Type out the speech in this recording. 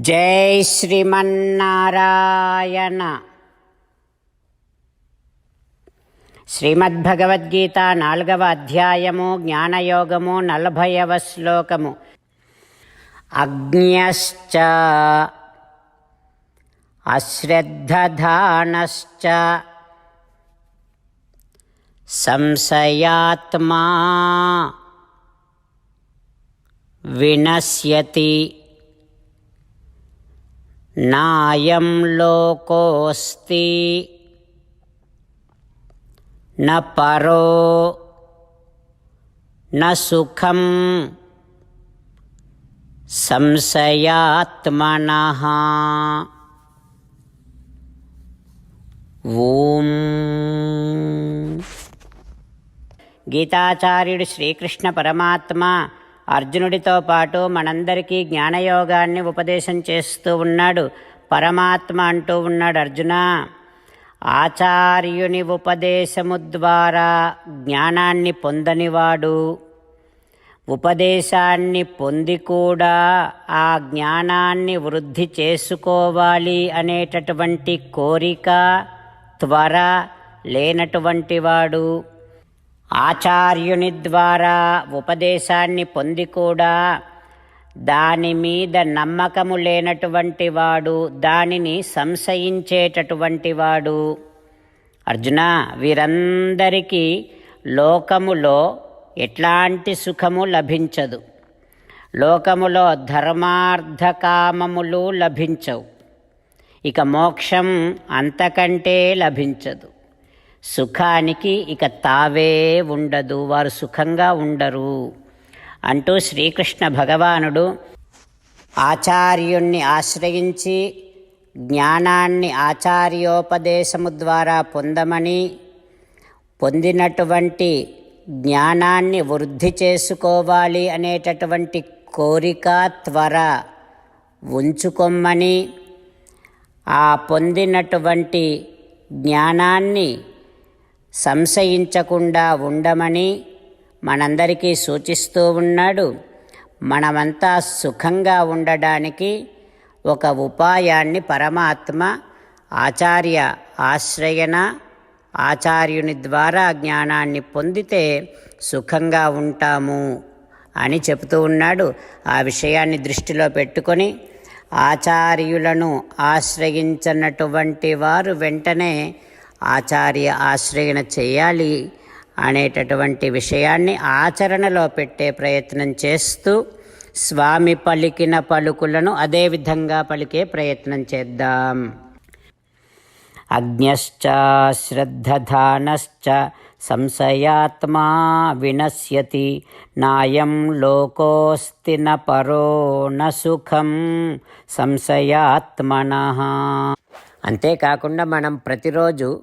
జై శ్రీమన్నారాయణ. శ్రీమద్భగవద్గీత నాలుగవ అధ్యాయము జ్ఞానయోగము నలభైవ శ్లోకము. అజ్ఞశ్చ అశ్రద్ధధానశ్చ సంశయాత్మా వినశ్యతి. నాయం లోకోస్తి న పరో న సుఖం సంశయాత్మన. ఓం. గీతాచార్యుడు శ్రీకృష్ణ పరమాత్మ అర్జునుడితో పాటు మనందరికీ జ్ఞానయోగాన్ని ఉపదేశం చేస్తూ ఉన్నాడు. పరమాత్మ అంటూ ఉన్నాడు అర్జున. ఆచార్యుని ఉపదేశము ద్వారా జ్ఞానాన్ని పొందనివాడు. ఉపదేశాన్ని పొంది కూడా ఆ జ్ఞానాన్ని వృద్ధి చేసుకోవాలి అనేటటువంటి కోరిక త్వర లేనటువంటి వాడు. ఆచార్యుని ద్వారా ఉపదేశాన్ని పొంది కూడా దాని మీద నమ్మకము లేనటువంటి వాడు దానిని సంశయించేటటువంటి వాడు. అర్జున వీరందరికీ లోకములో ఎట్లాంటి సుఖము లభించదు. లోకములో ధర్మార్థకామములు లభించవు. ఇక మోక్షం అంతకంటే లభించదు. సుఖానికి ఇక తావే ఉండదు వారు సుఖంగా ఉండరు అంటూ శ్రీకృష్ణ భగవానుడు ఆచార్యుణ్ణి ఆశ్రయించి జ్ఞానాన్ని ఆచార్యోపదేశము ద్వారా పొందమని పొందినటువంటి జ్ఞానాన్ని వృద్ధి చేసుకోవాలి అనేటటువంటి కోరిక త్వర ఉంచుకొమ్మని ఆ పొందినటువంటి జ్ఞానాన్ని సంశయించకుండా ఉండమని మనందరికీ సూచిస్తూ ఉన్నాడు. మనమంతా సుఖంగా ఉండడానికి ఒక ఉపాయాన్ని పరమాత్మ ఆచార్య ఆశ్రయన ఆచార్యుని ద్వారా జ్ఞానాన్ని పొందితే సుఖంగా ఉంటాము అని చెబుతూ ఉన్నాడు. ఆ విషయాన్ని దృష్టిలో పెట్టుకొని ఆచార్యులను ఆశ్రయించినటువంటి వారు వెంటనే ఆచార్య ఆశ్రయణ చేయాలి అనేటటువంటి విషయాన్ని ఆచరణలో పెట్టే ప్రయత్నం చేస్తూ స్వామి పలికిన పలుకులను అదే విధంగా పలికే ప్రయత్నం చేద్దాం. అజ్ఞశ్చ శ్రద్ధధానశ్చ సంశయాత్మా వినశ్యతి నాయం లోకోస్తి న పరో న సుఖం సంశయాత్మన. అంతేకాకుండా మనం ప్రతిరోజు